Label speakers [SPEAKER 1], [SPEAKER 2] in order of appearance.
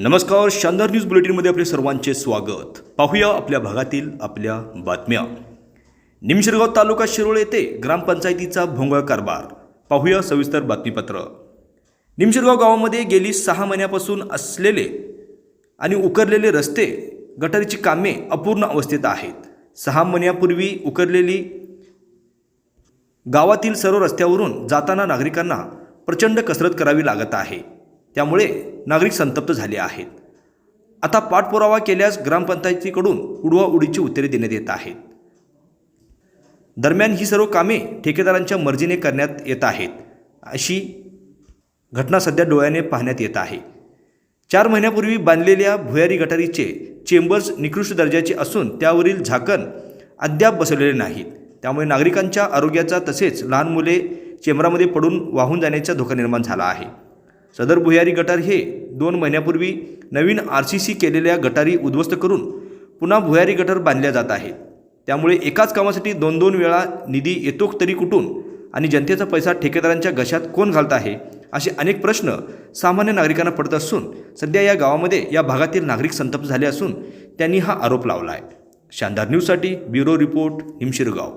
[SPEAKER 1] नमस्कार शानदार न्यूज बुलेटिनमध्ये आपले सर्वांचे स्वागत. पाहूया आपल्या भागातील आपल्या बातम्या. निमशिरगाव तालुका शिरोळ येथे ग्रामपंचायतीचा भोंगळ कारभार. पाहूया सविस्तर बातमीपत्र. निमशिरगाव गावामध्ये गेली सहा महिन्यापासून असलेले आणि उकरलेले रस्ते गटारीची कामे अपूर्ण अवस्थेत आहेत. सहा महिन्यापूर्वी उकरलेली गावातील सर्व रस्त्यावरून जाताना नागरिकांना प्रचंड कसरत करावी लागत आहे. त्यामुळे नागरिक संतप्त झाले आहेत. आता पाठपुरावा केल्यास ग्रामपंचायतीकडून उडवाउडीची उत्तरे देण्यात येत आहेत. दरम्यान ही सर्व कामे ठेकेदारांच्या मर्जीने करण्यात येत आहेत. अशी घटना सध्या डोळ्याने पाहण्यात येत आहे. चार महिन्यापूर्वी बांधलेल्या भुयारी गटारीचे चेंबर्स निकृष्ट दर्जाचे असून त्यावरील झाकण अद्याप बसवलेले नाहीत. त्यामुळे नागरिकांच्या आरोग्याचा तसेच लहान मुले चेंबरामध्ये पडून वाहून जाण्याचा धोका निर्माण झाला आहे. सदर भुयारी गटार हे दोन महिन्यापूर्वी नवीन आर सी सी केलेल्या गटारी उद्ध्वस्त करून पुन्हा भुयारी गटार बांधल्या जात आहेत. त्यामुळे एकाच कामासाठी दोन दोन वेळा निधी येतो तरी कुठून आणि जनतेचा पैसा ठेकेदारांच्या घशात कोण घालत आहे असे अनेक प्रश्न सामान्य नागरिकांना पडत असून सध्या या गावामध्ये या भागातील नागरिक संतप्त झाले असून त्यांनी हा आरोप लावला आहे शानदार न्यूजसाठी ब्युरो रिपोर्ट हिमशिरगाव.